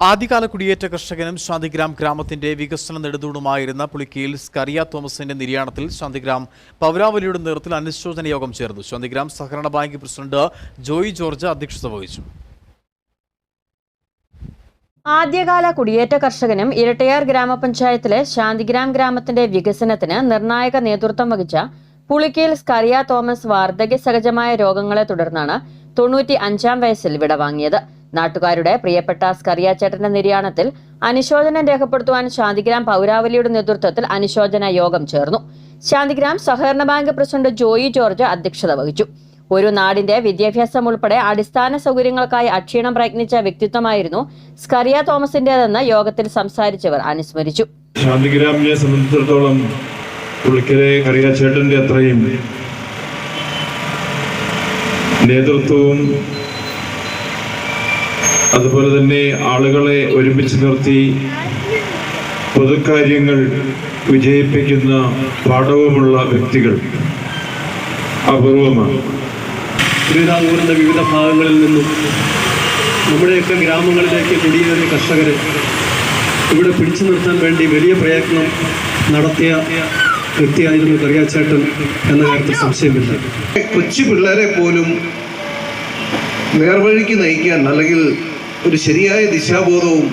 ആദ്യകാല കുടിയേറ്റ കർഷകനും ശാന്തിഗ്രാം ഗ്രാമത്തിന്റെ വികസന നെടുതൂണുമായിരുന്ന പുളിക്കയിൽ സ്കറിയ തോമസിന്റെ നിര്യാണത്തിൽ ശാന്തിഗ്രാം പൗരാവലിയുടെ നേതൃത്വത്തിൽ അനുശോചന യോഗം ചേർന്നു. ശാന്തിഗ്രാം സഹകരണ ബാങ്ക് പ്രസിഡന്റ് ജോയി ജോർജ് അധ്യക്ഷത വഹിച്ചു. ആദ്യകാല കുടിയേറ്റ കർഷകനും ഇരട്ടയാർ ഗ്രാമപഞ്ചായത്തിലെ ശാന്തിഗ്രാം ഗ്രാമത്തിന്റെ വികസനത്തിന് നിർണായക നേതൃത്വം വഹിച്ച പുളിക്കയിൽ സ്കറിയ തോമസ് വാർദ്ധക്യ സഹജമായ രോഗങ്ങളെ തുടർന്നാണ് തൊണ്ണൂറ്റി അഞ്ചാം വയസ്സിൽ വിടവാങ്ങിയത്. നാട്ടുകാരുടെ പ്രിയപ്പെട്ട സ്കറിയ ചേട്ടന്റെ നിര്യാണത്തിൽ അനുശോചനം രേഖപ്പെടുത്തുവാൻ ശാന്തിഗ്രാം പൗരാവലിയുടെ നേതൃത്വത്തിൽ അനുശോചന യോഗം ചേർന്നു. ശാന്തിഗ്രാം സഹകരണ ബാങ്ക് പ്രസിഡന്റ് ജോയി ജോർജ് അധ്യക്ഷത വഹിച്ചു. ഒരു നാടിന്റെ വിദ്യാഭ്യാസം ഉൾപ്പെടെ അടിസ്ഥാന സൗകര്യങ്ങൾക്കായി അക്ഷീണം പ്രയത്നിച്ച വ്യക്തിത്വമായിരുന്നു സ്കറിയ തോമസിന്റേതെന്ന് യോഗത്തിൽ സംസാരിച്ചവർ അനുസ്മരിച്ചു. ശാന്തിഗ്രാമിനെ സംബന്ധിച്ചിടത്തോളം പുള്ളിക്കരെ കറിയാച്ചേട്ടന്റെ അത്രയും നേതൃത്വവും അതുപോലെ തന്നെ ആളുകളെ ഒരുമിച്ച് നിർത്തി പൊതുക്കാര്യങ്ങൾ വിജയിപ്പിക്കുന്ന പാഠവുമുള്ള വ്യക്തികൾ അപൂർവമാണ്. തിരുവിതാംകൂറിന്റെ വിവിധ ഭാഗങ്ങളിൽ നിന്നും നമ്മുടെയൊക്കെ ഗ്രാമങ്ങളിലേക്ക് കുടിയേറിയ കർഷകരെ ഇവിടെ പിടിച്ചു നിർത്താൻ വേണ്ടി വലിയ പ്രയത്നം നടത്തിയ വ്യക്തിയായിരുന്നു കറിയാച്ചേട്ടൻ എന്ന കാര്യത്തിൽ സംശയമില്ല. കൊച്ചു പിള്ളേരെ പോലും നേർവഴിക്ക് നയിക്കാൻ അല്ലെങ്കിൽ ഒരു ശരിയായ ദിശാബോധവും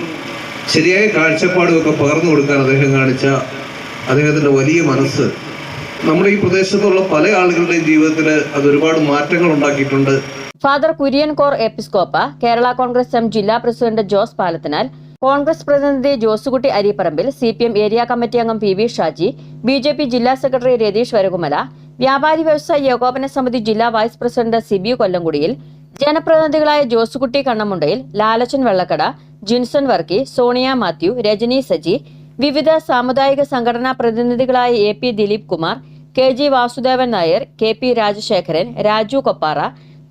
ശരിയായ കാഴ്ചപ്പാടും ഒക്കെ പകർന്നു കൊടുക്കാൻ അദ്ദേഹം കാണിച്ച അദ്ദേഹത്തിന്റെ വലിയ മനസ്സ്. നമ്മുടെ ഈ പ്രദേശത്തുള്ള പല ആളുകളുടെയും ജീവിതത്തിൽ അത് ഒരുപാട് മാറ്റങ്ങൾ ഉണ്ടാക്കിയിട്ടുണ്ട്. ഫാദർ കുര്യൻ കോർ എപ്പിസ്കോപ്പ കേരള കോൺഗ്രസ് എം ജില്ലാ പ്രസിഡന്റ് ജോസ് പാലത്തിനാൽ കോൺഗ്രസ് പ്രതിനിധി Josekutty Aripparambil C P M area committee അംഗം P V Shaji B J P ജില്ലാ സെക്രട്ടറി രതീഷ് വരകുമല വ്യാപാരി വ്യവസായ ഏകോപന സമിതി ജില്ലാ വൈസ് പ്രസിഡന്റ് സിബിയു കൊല്ലംകുടിയിൽ ജനപ്രതിനിധികളായ ജോസുകുട്ടി കണ്ണമുണ്ടയിൽ ലാലച്ചൻ വെള്ളക്കട ജിൻസൺ വർക്കി സോണിയ മാത്യു രജനി സജി വിവിധ സാമുദായിക സംഘടനാ പ്രതിനിധികളായ A P Dileep Kumar K G Vasudevan Nair K P Rajasekharan Raju Koppara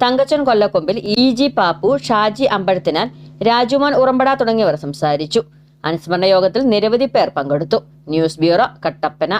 Thankachan Kollakkombil E G Pappu Shaji Ambazhathinal Rajumon Urampada തുടങ്ങിയവർ സംസാരിച്ചു. അനുസ്മരണ യോഗത്തിൽ നിരവധി പേർ പങ്കെടുത്തു. News bureau Kattappana.